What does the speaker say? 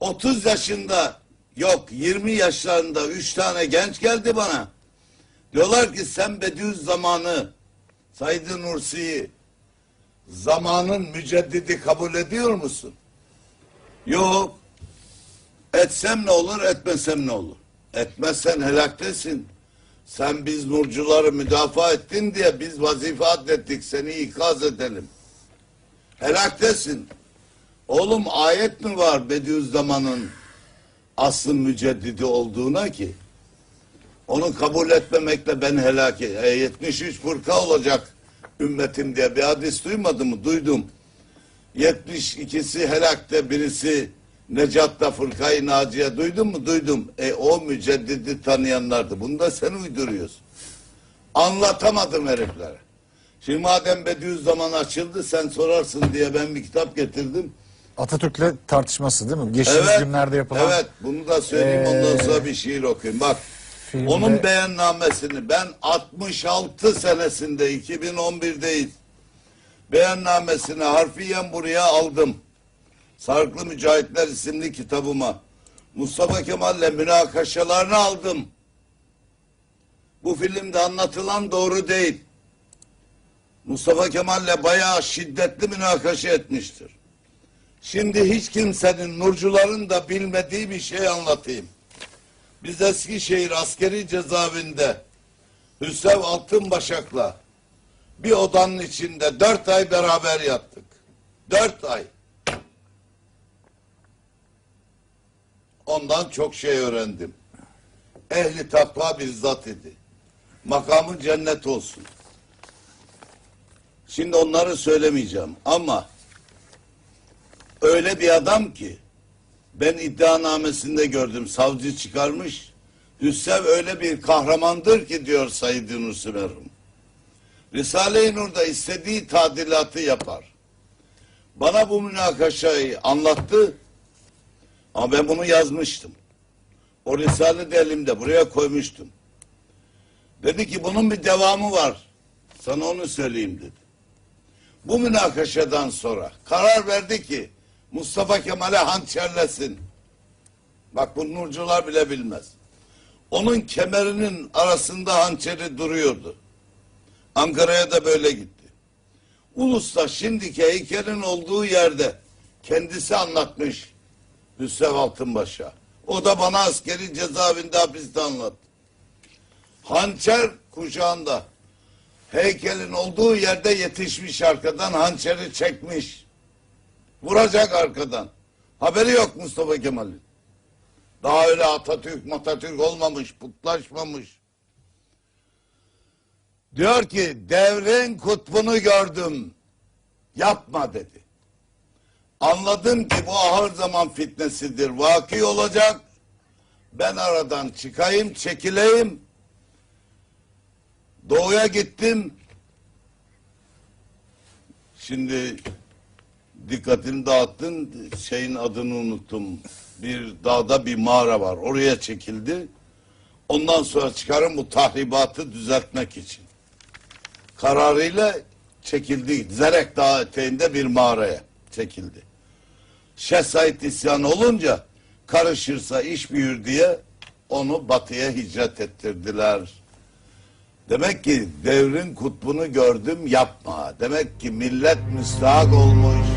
30 yaşında yok 20 yaşlarında 3 tane genç geldi bana. Diyorlar ki sen Bediüzzaman'ı Said Nursi'yi zamanın müceddidi kabul ediyor musun? Yok. Etsem ne olur, etmesem ne olur? Etmezsen helaktesin. Sen biz nurcuları müdafaa ettin diye biz vazife adettik seni ikaz edelim. Helaktesin. Oğlum ayet mi var Bediüzzaman'ın aslı müceddidi olduğuna ki? Onu kabul etmemekle ben helak e, 73 fırka olacak ümmetim diye bir hadis duymadı mı? Duydum. 72'si helakte birisi Necat'ta fırkayı naciye duydun mu? Duydum. E o müceddidi tanıyanlardı. Bunu da sen uyduruyorsun. Anlatamadım heriflere. Şimdi madem Bediüzzaman açıldı sen sorarsın diye ben bir kitap getirdim. Atatürk'le tartışması değil mi? Geçtiğimiz günlerde yapılan Evet bunu da söyleyeyim ondan Ee, sonra bir şiir okuyayım. Bak filmde- onun beyannamesini ben 66 senesinde 2011'deyiz. Beyannamesini harfiyen buraya aldım. Sarıklı Mücahitler isimli kitabıma. Mustafa Kemal'le münakaşalarını aldım. Bu filmde anlatılan doğru değil. Mustafa Kemal'le bayağı şiddetli münakaşa etmiştir. Şimdi hiç kimsenin, nurcuların da bilmediği bir şey anlatayım. Biz Eskişehir askeri cezaevinde Hüsev Altınbaşak'la bir odanın içinde dört ay beraber yattık. Dört ay. Ondan çok şey öğrendim. Ehli takva bir zat idi. Makamı cennet olsun. Şimdi onları söylemeyeceğim ama öyle bir adam ki ben iddianamesinde gördüm savcı çıkarmış. Hüsrev öyle bir kahramandır ki diyor Said Nursi merhum. Risale-i Nur'da istediği tadilatı yapar. Bana bu münakaşayı anlattı ama ben bunu yazmıştım. O Risale de elimde buraya koymuştum. Dedi ki bunun bir devamı var. Sana onu söyleyeyim dedi. Bu münakaşadan sonra karar verdi ki Mustafa Kemal'e hançerlesin. Bak bu nurcular bile bilmez. Onun kemerinin arasında hançeri duruyordu. Ankara'ya da böyle gitti. Ulus'ta şimdiki heykelin olduğu yerde kendisi anlatmış Hüsrev Altınbaş'a. O da bana askeri cezaevinde hapiste anlattı. Hançer kuşağında heykelin olduğu yerde yetişmiş arkadan hançeri çekmiş. Vuracak arkadan. Haberi yok Mustafa Kemal'in. Daha öyle Atatürk Matatürk olmamış, putlaşmamış. Diyor ki devrin kutbunu gördüm. Yapma dedi. Anladım ki bu ahır zaman fitnesidir. Vaki olacak. Ben aradan çıkayım, çekileyim. Doğuya gittim. Şimdi dikkatini dağıttın. Şeyin adını unuttum. Bir dağda bir mağara var. Oraya çekildi. Ondan sonra çıkarım bu tahribatı düzeltmek için. Kararıyla çekildi. Zerek Dağı eteğinde bir mağaraya çekildi. Şeyh Said isyan olunca karışırsa iş büyür diye onu batıya hicret ettirdiler. Demek ki devrin kutbunu gördüm yapma. Demek ki millet müstahak olmuş.